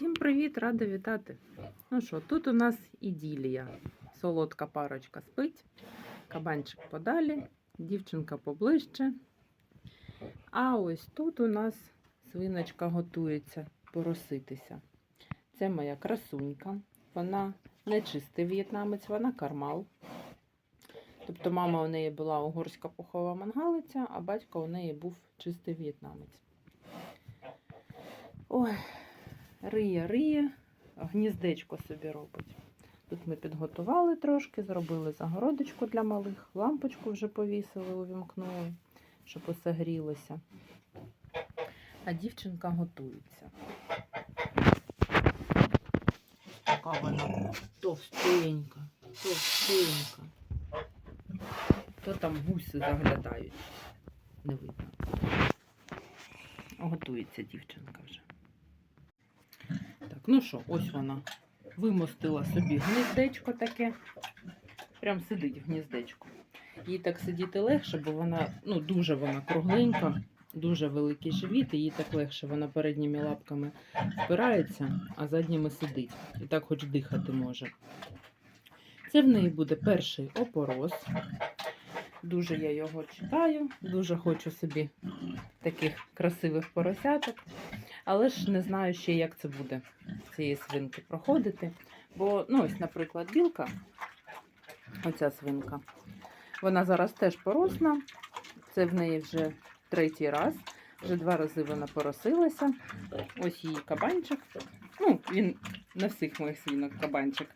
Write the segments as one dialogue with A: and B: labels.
A: Всім привіт, рада вітати. Ну що, тут у нас іділія. Солодка парочка спить, кабанчик подалі, дівчинка поближче. А ось тут у нас свиночка готується пороситися. Це моя красунька. Вона не чистий в'єтнамець, вона кармал. Тобто мама у неї була угорська пухова мангалиця, а батько у неї був чистий в'єтнамець. Ой, риє, риє, гніздечко собі робить. Тут ми підготували трошки, зробили загородочку для малих, лампочку вже повісили, увімкнули, щоб усе грілося. А дівчинка готується. Така вона товстенька, товстенька. То там гуси заглядають. Не видно. Готується дівчинка вже. Ну що, ось вона вимостила собі гніздечко таке. Прям сидить в гніздечку. Їй так сидіти легше, бо вона ну, дуже вона кругленька, дуже великий живіт, і їй так легше. Вона передніми лапками впирається, а задніми сидить. І так хоч дихати може. Це в неї буде перший опорос. Дуже я його чекаю, дуже хочу собі таких красивих поросяток. Але ж не знаю ще, як це буде цієї свинки проходити. Бо, ну, ось, наприклад, білка, оця свинка, вона зараз теж поросна. Це в неї вже третій раз. Вже два рази вона поросилася. Ось її кабанчик. Ну, він на всіх моїх свинок кабанчик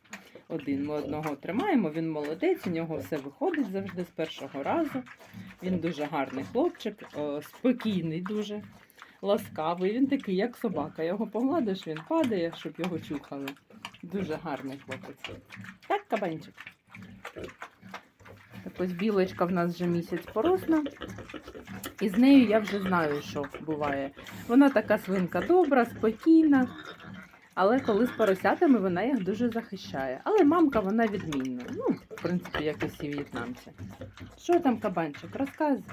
A: один. Ми одного тримаємо, він молодець, у нього все виходить завжди з першого разу. Він дуже гарний хлопчик, спокійний дуже ласкавий. Він такий, як собака. Його погладиш, він падає, щоб його чухали. Дуже гарний хлопець. Так, кабанчик. Так ось білочка в нас вже місяць поросла. І з нею я вже знаю, що буває. Вона така свинка добра, спокійна. Але коли з поросятами вона їх дуже захищає. Але мамка вона відмінна. Ну, в принципі, як і всі в'єтнамці. Що там, кабанчик, розказуєш?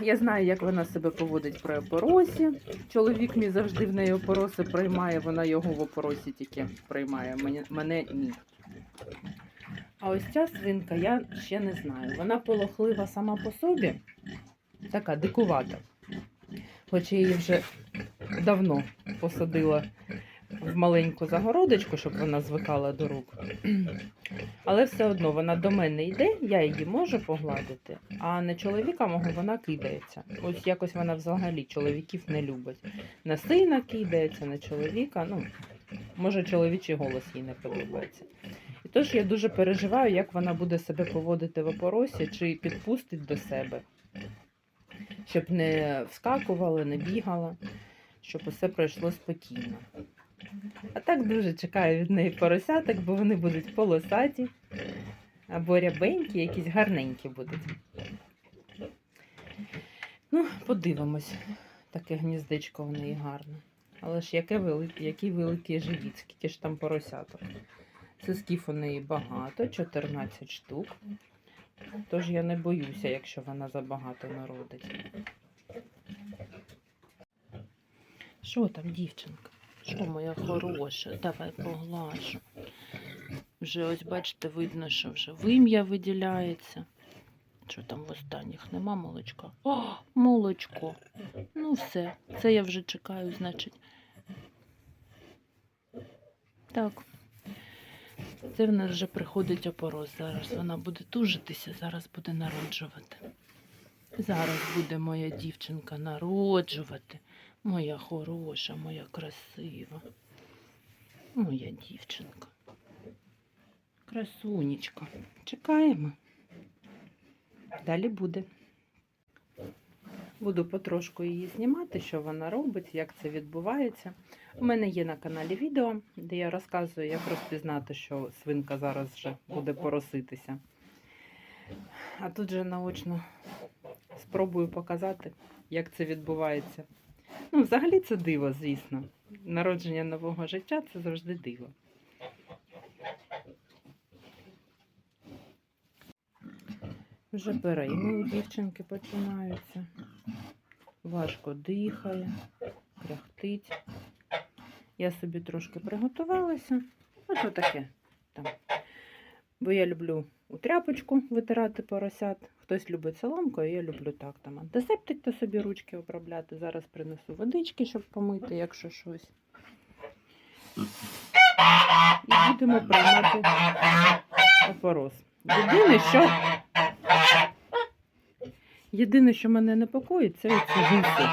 A: Я знаю, як вона себе поводить при опоросі. Чоловік мій завжди в неї опороси приймає, вона його в опоросі тільки приймає. Мене, ні. А ось ця свинка я ще не знаю. Вона полохлива сама по собі, така дикувата. Хоч її вже давно посадила в маленьку загородочку, щоб вона звикала до рук. Але все одно вона до мене йде, я її можу погладити, а на чоловіка мого вона кидається. Ось якось вона взагалі чоловіків не любить. На сина кидається, на чоловіка. Ну, може, чоловічий голос їй не подобається. І тож я дуже переживаю, як вона буде себе поводити в опоросі, чи підпустить до себе, щоб не вскакувала, не бігала, щоб усе пройшло спокійно. А так дуже чекаю від неї поросяток, бо вони будуть полосаті або рябенькі, якісь гарненькі будуть. Ну, подивимось. Таке гніздечко в неї гарне. Але ж яке велике, який великий живіт, скільки ж там поросяток. Сосків у неї багато, 14 штук. Тож я не боюся, якщо вона забагато народить. Що там, дівчинка? Що моя хороша? Давай поглажу. Вже ось, бачите, видно, що вже вим'я виділяється. Що там в останніх? Нема молочка? О, молочко. Ну все, це я вже чекаю, значить. Так. Це в нас вже приходить опороз. Зараз вона буде тужитися, зараз буде народжувати. Зараз буде моя дівчинка народжувати. Моя хороша, моя красива. Моя дівчинка. Красунечка. Чекаємо. Далі буде. Буду потрошку її знімати, що вона робить, як це відбувається. У мене є на каналі відео, де я розказую, як розпізнати, що свинка зараз вже буде пороситися. А тут же наочно спробую показати, як це відбувається. Ну, взагалі це диво, звісно. Народження нового життя це завжди диво. Вже перейми у дівчинки починаються. Важко дихає. кряхтить. Я собі трошки приготувалася. Ось отаке там. Бо я люблю у тряпочку витирати поросят. Хтось любить соломкою, я люблю так там антисептик та собі ручки обробляти. Зараз принесу водички, щоб помити, якщо щось. І будемо приймати опороз. Єдине, що єдине, що мене непокоїть, це ці гуси.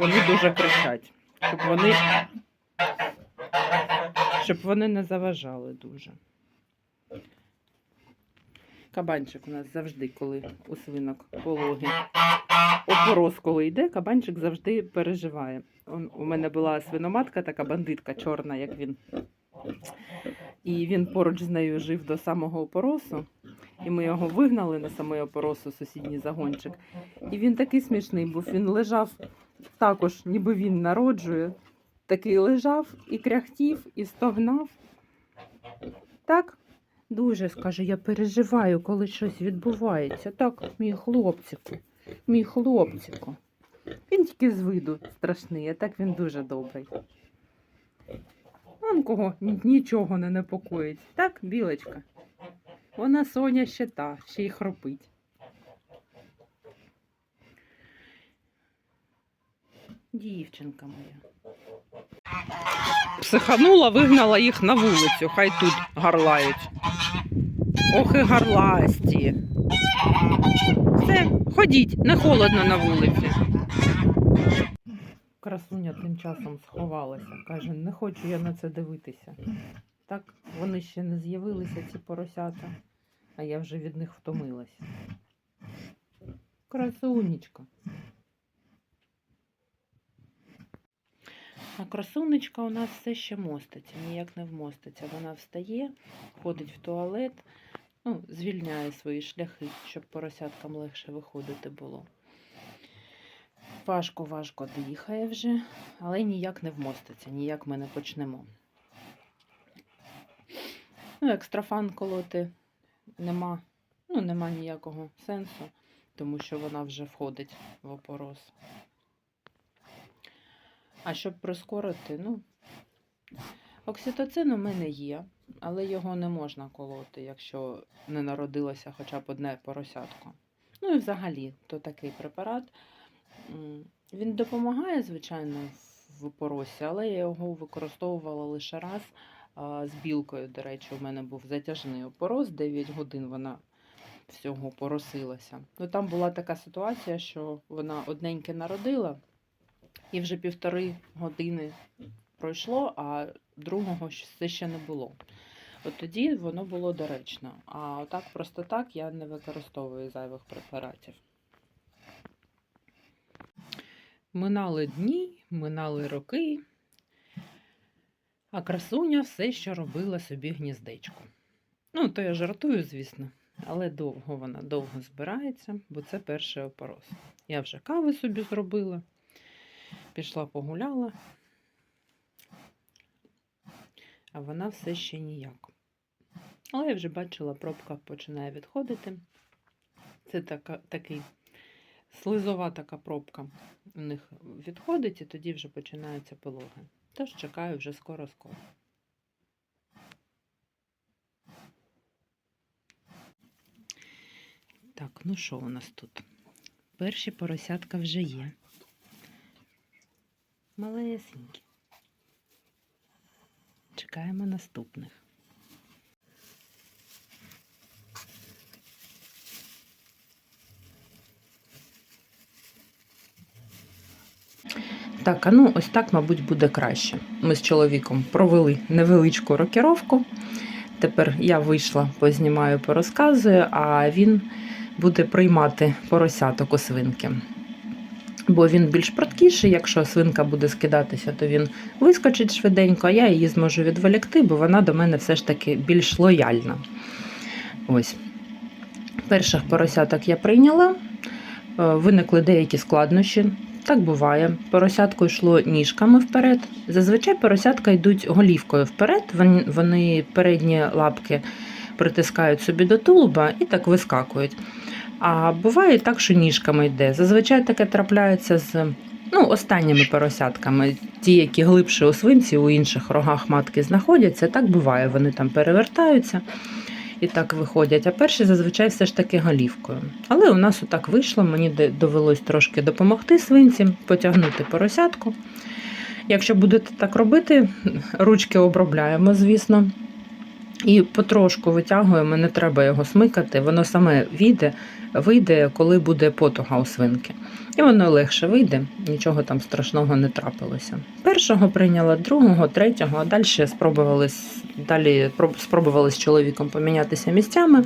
A: Вони дуже кричать, щоб вони, щоб вони не заважали дуже. Кабанчик у нас завжди, коли у свинок пологи. Опороз, коли йде, кабанчик завжди переживає. Он, у мене була свиноматка, така бандитка чорна, як він. І він поруч з нею жив до самого опоросу. І ми його вигнали на самий опорос сусідній загончик. І він такий смішний був. Він лежав також, ніби він народжує. Такий лежав і кряхтів, і стогнав. Так, дуже скаже, я переживаю, коли щось відбувається. Так, мій хлопчику, мій хлопчику. Він тільки з виду страшний, а так він дуже добрий. Он кого нічого не непокоїть. Так, білочка. Вона Соня ще та, ще й хропить. Дівчинка моя. Психанула, вигнала їх на вулицю, хай тут гарлають. Ох і гарласті. Все, ходіть, не холодно на вулиці. Красуня тим часом сховалася. Каже, не хочу я на це дивитися. Так, вони ще не з'явилися, ці поросята, а я вже від них втомилася. Красунечка. А красунечка у нас все ще моститься, ніяк не вмоститься. Вона встає, ходить в туалет, ну, звільняє свої шляхи, щоб поросяткам легше виходити було. Важко, важко дихає вже, але ніяк не вмоститься, ніяк ми не почнемо. Ну, екстрафан колоти нема, ну, нема ніякого сенсу, тому що вона вже входить в опороз. А щоб прискорити, ну, окситоцин у мене є, але його не можна колоти, якщо не народилося хоча б одне поросятко. Ну і взагалі, то такий препарат. Він допомагає, звичайно, в опоросі, але я його використовувала лише раз з білкою. До речі, у мене був затяжний опороз, 9 годин вона всього поросилася. Ну, там була така ситуація, що вона одненьке народила, і вже півтори години пройшло, а другого все ще не було. От тоді воно було доречно. А отак просто так я не використовую зайвих препаратів. Минали дні, минали роки, а красуня все ще робила собі гніздечко. Ну, то я жартую, звісно, але довго вона довго збирається, бо це перший опорос. Я вже кави собі зробила, пішла погуляла, а вона все ще ніяк. Але я вже бачила, пробка починає відходити. Це така, такий слизова така пробка у них відходить, і тоді вже починаються пологи. Тож чекаю вже скоро-скоро. Так, ну що у нас тут? Перші поросятка вже є. Малесенькі. Чекаємо наступних. Так, а ну ось так, мабуть, буде краще. Ми з чоловіком провели невеличку рокіровку. Тепер я вийшла, познімаю, порозказую, а він буде приймати поросяток у свинки. Бо він більш проткіший, якщо свинка буде скидатися, то він вискочить швиденько, а я її зможу відволікти, бо вона до мене все ж таки більш лояльна. Ось. Перших поросяток я прийняла, е, виникли деякі складнощі. Так буває. Поросятко йшло ніжками вперед. Зазвичай поросятка йдуть голівкою вперед, вони передні лапки притискають собі до тулуба і так вискакують. А буває так, що ніжками йде. Зазвичай таке трапляється з ну, останніми поросятками, ті, які глибше у свинці, у інших рогах матки знаходяться, так буває, вони там перевертаються і так виходять. А перші зазвичай все ж таки голівкою. Але у нас отак вийшло, мені довелось трошки допомогти свинці, потягнути поросятку. Якщо будете так робити, ручки обробляємо, звісно. І потрошку витягуємо, не треба його смикати, воно саме вийде, вийде, коли буде потуга у свинки. І воно легше вийде, нічого там страшного не трапилося. Першого прийняла, другого, третього, а далі спробували, далі спробували з чоловіком помінятися місцями.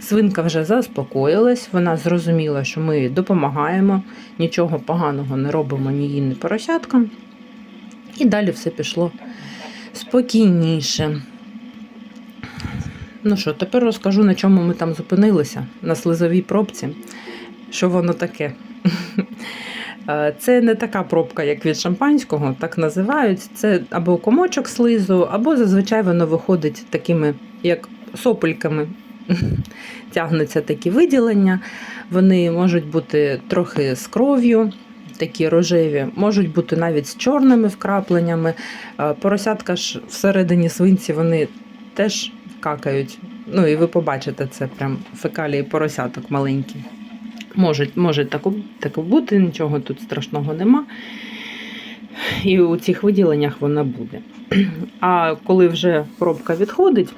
A: Свинка вже заспокоїлась, вона зрозуміла, що ми їй допомагаємо, нічого поганого не робимо ні їй, ні поросяткам. І далі все пішло спокійніше. Ну що, тепер розкажу, на чому ми там зупинилися, на слизовій пробці. Що воно таке? Е, Це не така пробка, як від шампанського, так називають. Це або комочок слизу, або зазвичай воно виходить такими, як сопельками. Тягнуться такі виділення. Вони можуть бути трохи з кров'ю, такі рожеві, можуть бути навіть з чорними вкрапленнями. Е, Поросятка ж всередині свинці вони теж какають. Ну і ви побачите це прям фекалії поросяток маленькі. Можуть, може таку, таку бути, нічого тут страшного нема. І у цих виділеннях вона буде. А коли вже пробка відходить,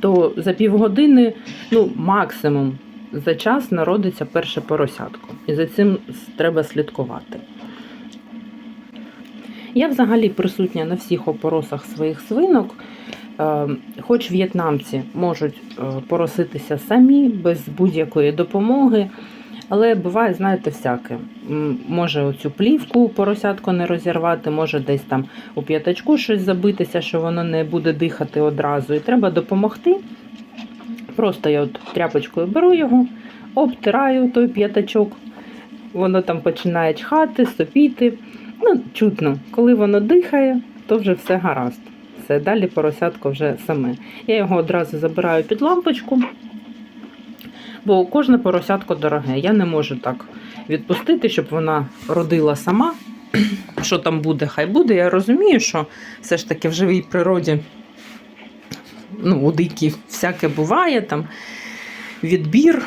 A: то за півгодини, ну, максимум за час народиться перше поросятко. І за цим треба слідкувати. Я взагалі присутня на всіх опоросах своїх свинок. Е, Хоч в'єтнамці можуть е, пороситися самі без будь-якої допомоги, але буває, знаєте, всяке. Може оцю плівку поросятко не розірвати, може десь там у п'ятачку щось забитися, що воно не буде дихати одразу. І треба допомогти. Просто я от тряпочкою беру його, обтираю той п'ятачок, воно там починає чхати, сопіти. Ну, чутно, коли воно дихає, то вже все гаразд. Все, далі поросятко вже саме. Я його одразу забираю під лампочку, бо кожне поросятко дороге. Я не можу так відпустити, щоб вона родила сама. Що там буде, хай буде. Я розумію, що все ж таки в живій природі, ну, у дикій всяке буває, там відбір.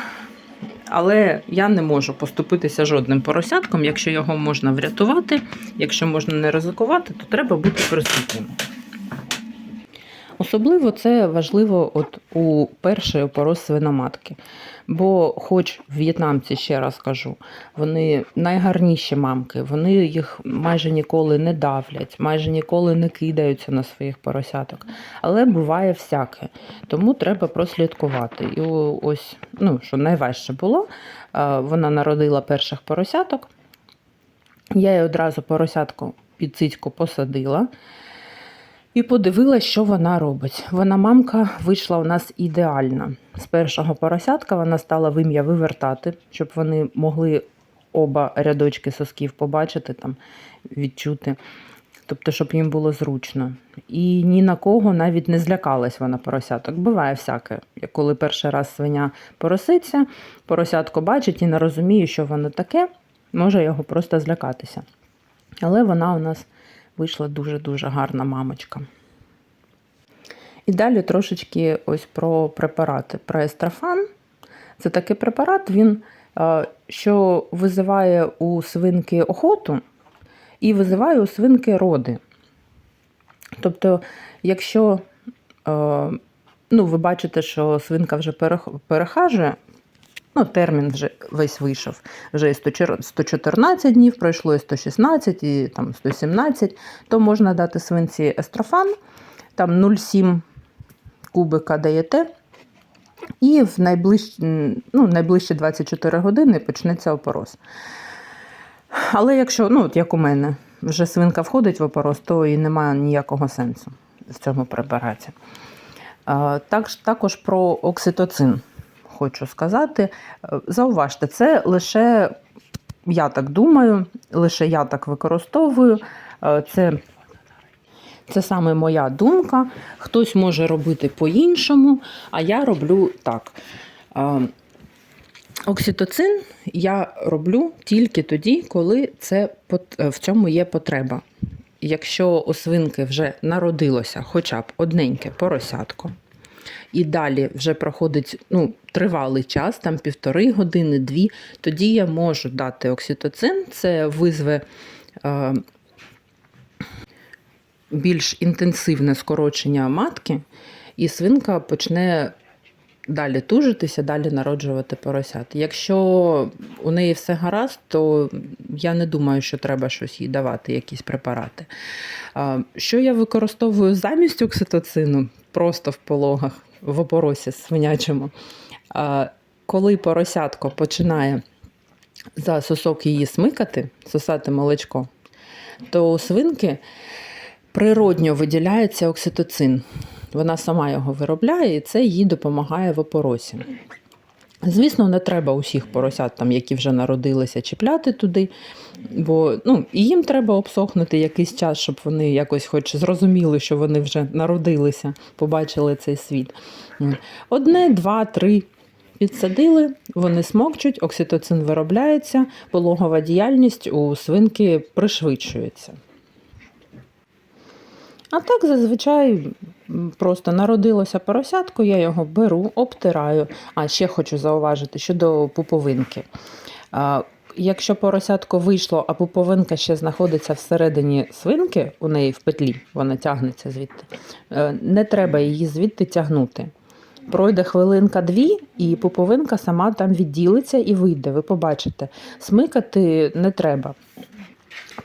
A: Але я не можу поступитися жодним поросятком. Якщо його можна врятувати, якщо можна не ризикувати, то треба бути присутнім. Особливо це важливо от у першої опорос свиноматки. Бо, хоч в'єтнамці, ще раз кажу, вони найгарніші мамки, вони їх майже ніколи не давлять, майже ніколи не кидаються на своїх поросяток. Але буває всяке. Тому треба прослідкувати. І ось, ну, що найважче було, е, вона народила перших поросяток. Я їй одразу поросятку під цицьку посадила і подивилась, що вона робить. Вона мамка вийшла у нас ідеальна. З першого поросятка вона стала вим'я вивертати, щоб вони могли оба рядочки сосків побачити, там, відчути. Тобто, щоб їм було зручно. І ні на кого навіть не злякалась вона поросяток. Буває всяке. Коли перший раз свиня пороситься, поросятко бачить і не розуміє, що воно таке, може його просто злякатися. Але вона у нас вийшла дуже-дуже гарна мамочка. І далі трошечки ось про препарати. Про естрофан. Це такий препарат, він е, що визиває у свинки охоту і визиває у свинки роди. Тобто, якщо е, ну, ви бачите, що свинка вже перех- перехажує, ну, термін вже весь вийшов. Вже і 114 днів пройшло, і 116, і там 117, то можна дати свинці естрофан, там 0,7 кубика даєте, і в найближчі, ну, найближчі 24 години почнеться опороз. Але якщо, ну, от як у мене, вже свинка входить в опороз, то і немає ніякого сенсу в цьому препараті. А, Так, також про окситоцин хочу сказати. Е, Зауважте, це лише я так думаю, лише я так використовую. Е, Це, це саме моя думка. Хтось може робити по-іншому, а я роблю так. Е, Окситоцин я роблю тільки тоді, коли це в цьому є потреба. Якщо у свинки вже народилося хоча б одненьке поросятко, і далі вже проходить ну, тривалий час, там півтори години, дві, тоді я можу дати окситоцин. Це визве е, більш інтенсивне скорочення матки, і свинка почне далі тужитися, далі народжувати поросят. Якщо у неї все гаразд, то я не думаю, що треба щось їй давати, якісь препарати. Що я використовую замість окситоцину просто в пологах, в опоросі свинячому. Коли поросятко починає за сосок її смикати, сосати молочко, то у свинки природньо виділяється окситоцин. Вона сама його виробляє, і це їй допомагає в опоросі. Звісно, не треба усіх поросят, там, які вже народилися, чіпляти туди, бо ну, і їм треба обсохнути якийсь час, щоб вони якось хоч зрозуміли, що вони вже народилися, побачили цей світ. Одне, два, три підсадили, вони смокчуть, окситоцин виробляється, пологова діяльність у свинки пришвидшується. А так зазвичай просто народилося поросятко, я його беру, обтираю. А ще хочу зауважити щодо пуповинки. Якщо поросятко вийшло, а пуповинка ще знаходиться всередині свинки, у неї в петлі, вона тягнеться звідти, е, не треба її звідти тягнути. Пройде хвилинка-дві, і пуповинка сама там відділиться і вийде. Ви побачите, смикати не треба.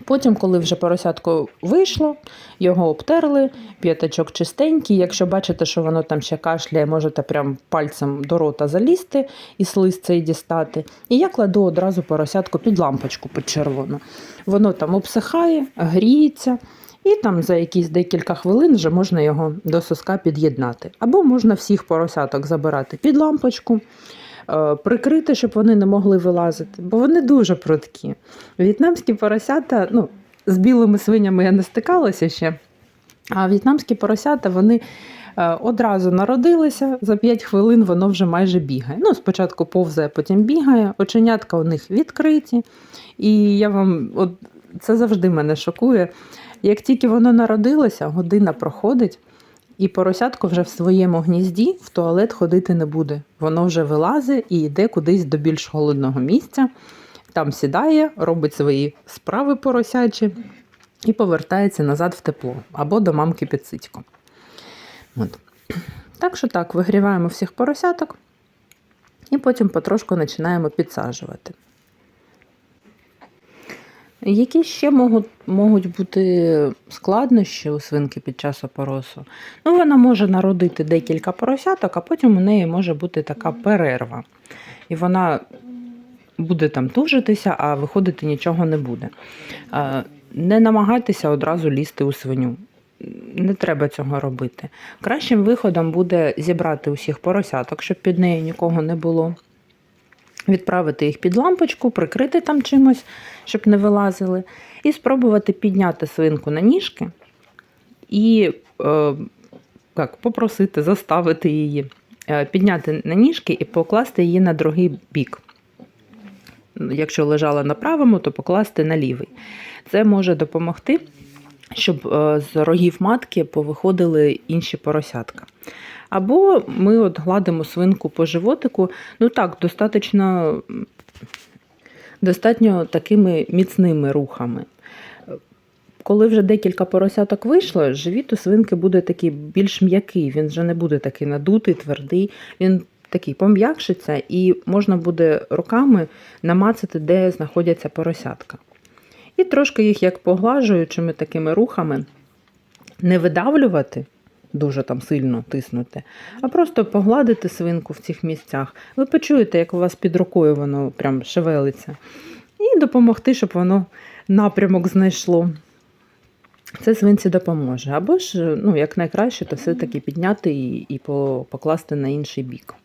A: Потім, коли вже поросятко вийшло, його обтерли, п'ятачок чистенький. Якщо бачите, що воно там ще кашляє, можете прям пальцем до рота залізти і слиз цей дістати. І я кладу одразу поросятку під лампочку під червону. Воно там обсихає, гріється, і там за якісь декілька хвилин вже можна його до соска під'єднати. Або можна всіх поросяток забирати під лампочку. Е, Прикрити, щоб вони не могли вилазити, бо вони дуже прудкі. В'єтнамські поросята, ну, з білими свинями я не стикалася ще. А в'єтнамські поросята вони е, одразу народилися, за 5 хвилин воно вже майже бігає. Ну, спочатку повзає, потім бігає, оченятка у них відкриті. І я вам, от це завжди мене шокує. Як тільки воно народилося, година проходить, і поросятко вже в своєму гнізді в туалет ходити не буде. Воно вже вилазить і йде кудись до більш холодного місця. Там сідає, робить свої справи поросячі і повертається назад в тепло або до мамки під ситьком. От. Так що так, вигріваємо всіх поросяток і потім потрошку починаємо підсаджувати. Які ще можуть, можуть бути складнощі у свинки під час опоросу? Ну, вона може народити декілька поросяток, а потім у неї може бути така перерва. І вона буде там тужитися, а виходити нічого не буде. Не намагайтеся одразу лізти у свиню. Не треба цього робити. Кращим виходом буде зібрати усіх поросяток, щоб під нею нікого не було. Відправити їх під лампочку, прикрити там чимось, щоб не вилазили, і спробувати підняти свинку на ніжки і е, як, попросити, заставити її, е, підняти на ніжки і покласти її на другий бік. Якщо лежала на правому, то покласти на лівий. Це може допомогти, щоб е, з рогів матки повиходили інші поросятка. Або ми от гладимо свинку по животику. Ну так, достатньо, достатньо такими міцними рухами. Коли вже декілька поросяток вийшло, живіт у свинки буде такий більш м'який, він вже не буде такий надутий, твердий, він такий пом'якшиться, і можна буде руками намацати, де знаходяться поросятка. І трошки їх як поглажуючими такими рухами не видавлювати, дуже там сильно тиснути, а просто погладити свинку в цих місцях. Ви почуєте, як у вас під рукою воно прям шевелиться. І допомогти, щоб воно напрямок знайшло. Це свинці допоможе. Або ж, ну, як найкраще, то все-таки підняти і, і покласти на інший бік.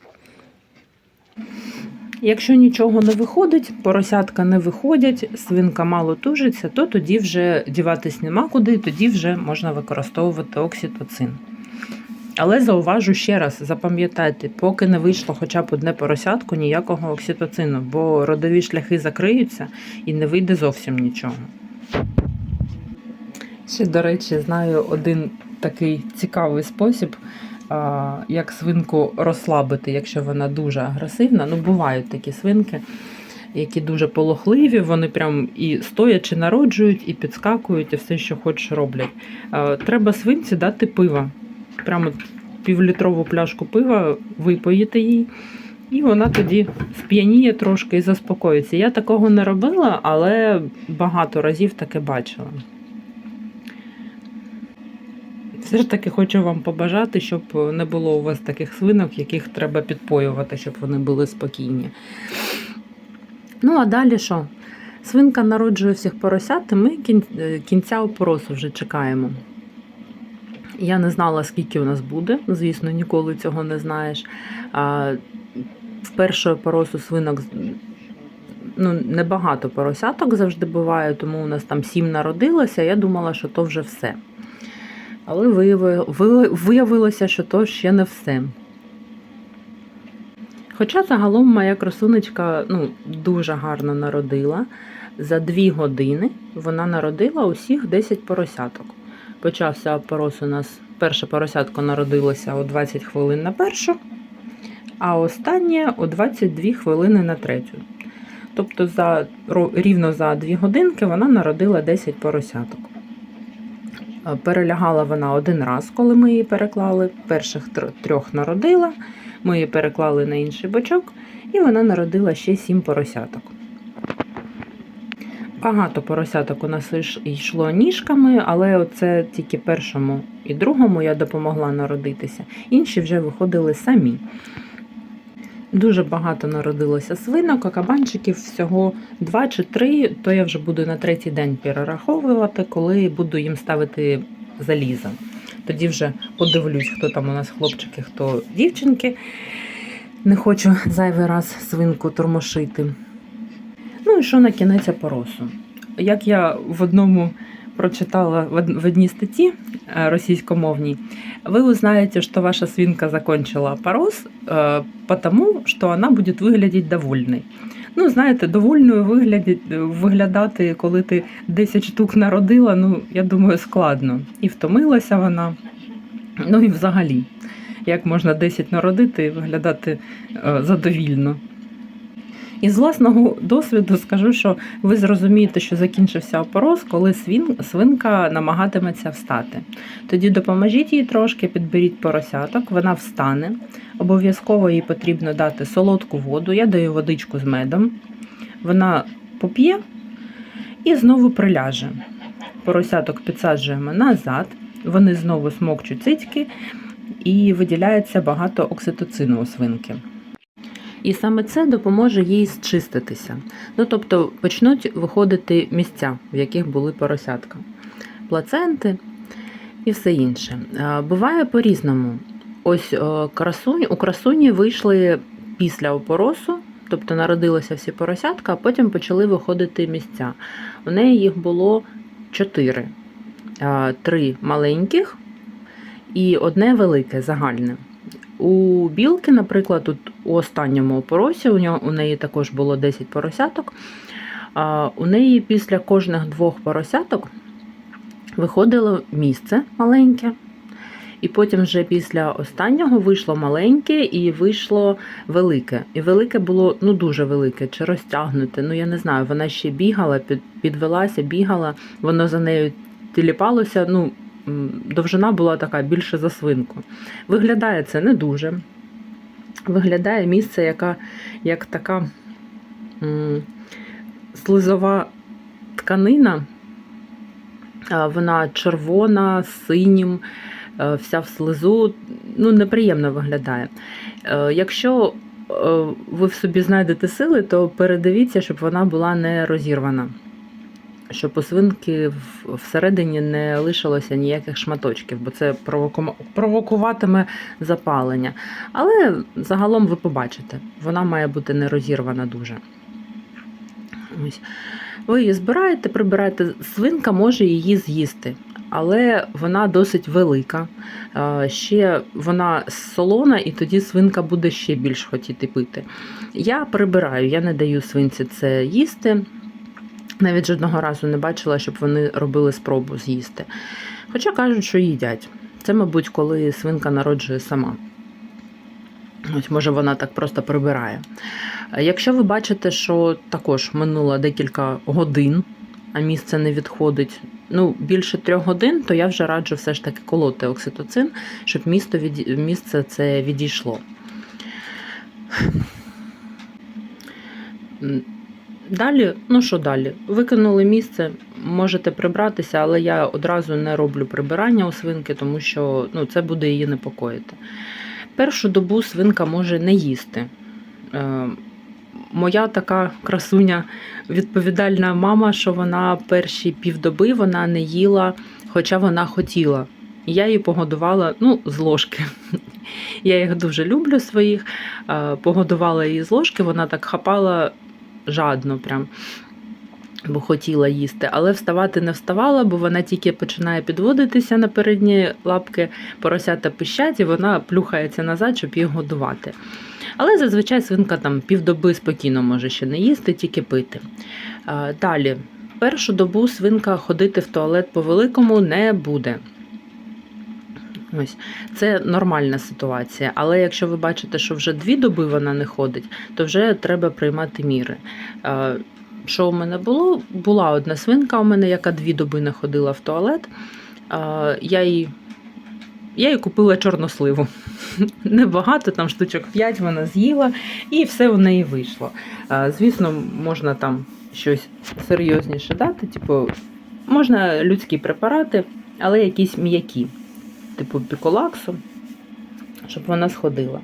A: Якщо нічого не виходить, поросятка не виходять, свинка мало тужиться, то тоді вже діватись нема куди, тоді вже можна використовувати окситоцин. Але зауважу ще раз, запам'ятайте, поки не вийшло хоча б одне поросятку, ніякого окситоцину, бо родові шляхи закриються і не вийде зовсім нічого. Ще, до речі, знаю один такий цікавий спосіб, як свинку розслабити, якщо вона дуже агресивна. Ну, бувають такі свинки, які дуже полохливі, вони прям і стоячи народжують, і підскакують, і все, що хочеш, роблять. Треба свинці дати пива. Прямо півлітрову пляшку пива випоїти їй. І вона тоді сп'яніє трошки і заспокоїться. Я такого не робила, але багато разів таке бачила. Все ж таки хочу вам побажати, щоб не було у вас таких свинок, яких треба підпоювати, щоб вони були спокійні. Ну, а далі що? Свинка народжує всіх поросят, і ми кінця опоросу вже чекаємо. Я не знала, скільки у нас буде. Звісно, ніколи цього не знаєш. А, в першого поросу свинок ну, небагато поросяток завжди буває, тому у нас там сім народилося. Я думала, що то вже все. Але виявилося, що то ще не все. Хоча загалом моя красунечка ну, дуже гарно народила. За дві години вона народила усіх 10 поросяток. Почався порос у нас. Перше поросятко народилося о 20 хвилин на першу, а останнє о 22 хвилини на третю. Тобто за, рівно за 2 годинки вона народила 10 поросяток. Е, Перелягала вона один раз, коли ми її переклали. Перших трьох народила, ми її переклали на інший бочок, і вона народила ще 7 поросяток. Багато поросяток у нас йш- йшло ніжками, але оце тільки першому і другому я допомогла народитися. Інші вже виходили самі. Дуже багато народилося свинок, а кабанчиків всього два чи три, то я вже буду на третій день перераховувати, коли буду їм ставити залізо. Тоді вже подивлюсь, хто там у нас хлопчики, хто дівчинки. Не хочу зайвий раз свинку тормошити. Ну і що на кінець опоросу? Як я в одному прочитала в од- в одній статті е, російськомовній, вы узнаете, что ваша свинка закончила опорос, э, потому что она буде выглядеть довольной. Ну, знаєте, довольною вигляді, виглядати, коли ти 10 штук народила, ну, я думаю, складно. І втомилася вона. Ну і взагалі, як можна 10 народити і виглядати е, задовільно. І з власного досвіду скажу, що ви зрозумієте, що закінчився опорос, коли свинка намагатиметься встати. Тоді допоможіть їй трошки, підберіть поросяток, вона встане. Обов'язково їй потрібно дати солодку воду. Я даю водичку з медом. Вона поп'є і знову приляже. Поросяток підсаджуємо назад, вони знову смокчуть цицьки і виділяється багато окситоцину у свинки. І саме це допоможе їй зчиститися. Ну, тобто почнуть виходити місця, в яких були поросятка, плаценти і все інше. Буває по-різному. Ось е, красунь, у красуні вийшли після опоросу, тобто народилися всі поросятка, а потім почали виходити місця. У неї їх було чотири: три маленьких і одне велике загальне. У білки, наприклад, тут у останньому опоросі у, нього, у неї також було 10 поросяток. А, у неї після кожних двох поросяток виходило місце маленьке. І потім вже після останнього вийшло маленьке і вийшло велике. І велике було ну дуже велике, чи розтягнуте. Ну я не знаю, вона ще бігала, під, підвелася, бігала, воно за нею тіліпалося. Ну, довжина була така більше за свинку. Виглядає це не дуже. Виглядає місце, яка, як така м, слизова тканина. Вона червона, синім, е, вся в слизу. Ну, неприємно виглядає. Е, Якщо е, ви в собі знайдете сили, то передивіться, щоб вона була не розірвана. Щоб у свинки всередині не лишилося ніяких шматочків, бо це провокуватиме запалення. Але загалом ви побачите, вона має бути не розірвана дуже. Ось. Ви її збираєте, прибираєте, свинка може її з'їсти. але вона досить велика. Ще вона солона, і тоді свинка буде ще більш хотіти пити. Я прибираю, я не даю свинці це їсти. Навіть жодного разу не бачила, щоб вони робили спробу з'їсти. Хоча кажуть, що їдять. Це, мабуть, коли свинка народжує сама. Ось, може, вона так просто прибирає. Е, Якщо ви бачите, що також минуло декілька годин, а місце не відходить, ну, більше трьох годин, то я вже раджу все ж таки колоти окситоцин, щоб місто від... місце це відійшло. Далі, ну що далі? Викинули місце, можете прибратися, але я одразу не роблю прибирання у свинки, тому що ну, це буде її непокоїти. Першу добу свинка може не їсти. Е, моя така красуня, відповідальна мама, що вона перші півдоби вона не їла, хоча вона хотіла. Я її погодувала ну, з ложки. Я їх дуже люблю своїх. Е, Погодувала її з ложки, вона так хапала жадно, прям, бо хотіла їсти. Але вставати не вставала, бо вона тільки починає підводитися на передні лапки, поросята пищать, і вона плюхається назад, щоб їх годувати. Але зазвичай свинка там півдоби спокійно може ще не їсти, тільки пити. Е, Далі, першу добу свинка ходити в туалет по великому не буде. Ось це нормальна ситуація. Але якщо ви бачите, що вже дві доби вона не ходить, то вже треба приймати міри. Е, Що у мене було? Була одна свинка у мене, яка дві доби не ходила в туалет. Е, Я їй, я їй купила чорносливу. Небагато, там штучок 5 вона з'їла, і все у неї вийшло. Е, Звісно, можна там щось серйозніше дати, типу, можна людські препарати, але якісь м'які типу піколаксу, щоб вона сходила.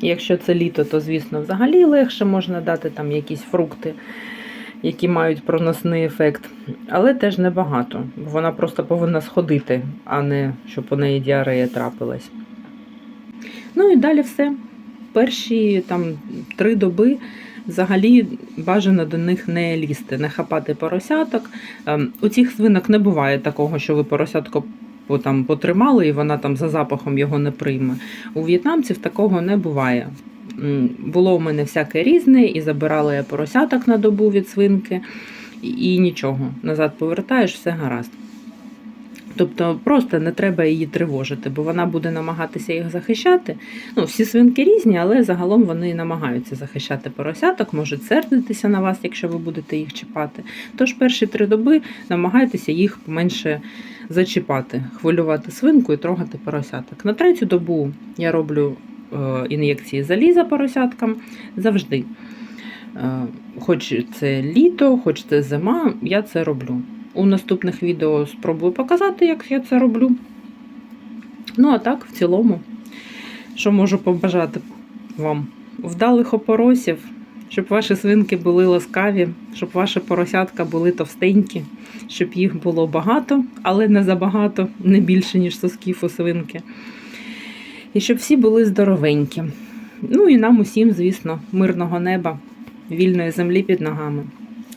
A: Якщо це літо, то, звісно, взагалі легше можна дати там якісь фрукти, які мають проносний ефект, але теж небагато, вона просто повинна сходити, а не щоб у неї діарея трапилась. Ну і далі все. Перші там три доби взагалі бажано до них не лізти, не хапати поросяток. Ем, У цих свинок не буває такого, що ви поросятко по- там потримали, і вона там за запахом його не прийме. У в'єтнамців такого не буває. Було у мене всяке різне, і забирала я поросяток на добу від свинки, і нічого. Назад повертаєш, все гаразд. Тобто просто не треба її тривожити, бо вона буде намагатися їх захищати. Ну, всі свинки різні, але загалом вони намагаються захищати поросяток, можуть сердитися на вас, якщо ви будете їх чіпати. Тож перші три доби намагайтеся їх менше зачіпати, хвилювати свинку і трогати поросяток. На третю добу я роблю е, ін'єкції заліза поросяткам завжди. Е, Хоч це літо, хоч це зима, я це роблю. У наступних відео спробую показати, як я це роблю. Ну, а так, в цілому, що можу побажати вам? Вдалих опоросів, щоб ваші свинки були ласкаві, щоб ваші поросятка були товстенькі, щоб їх було багато, але не забагато, не більше, ніж сосків у свинки. І щоб всі були здоровенькі. Ну і нам усім, звісно, мирного неба, вільної землі під ногами.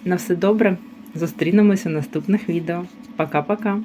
A: На все добре. Зустрінемося в наступних відео. Пока-пока.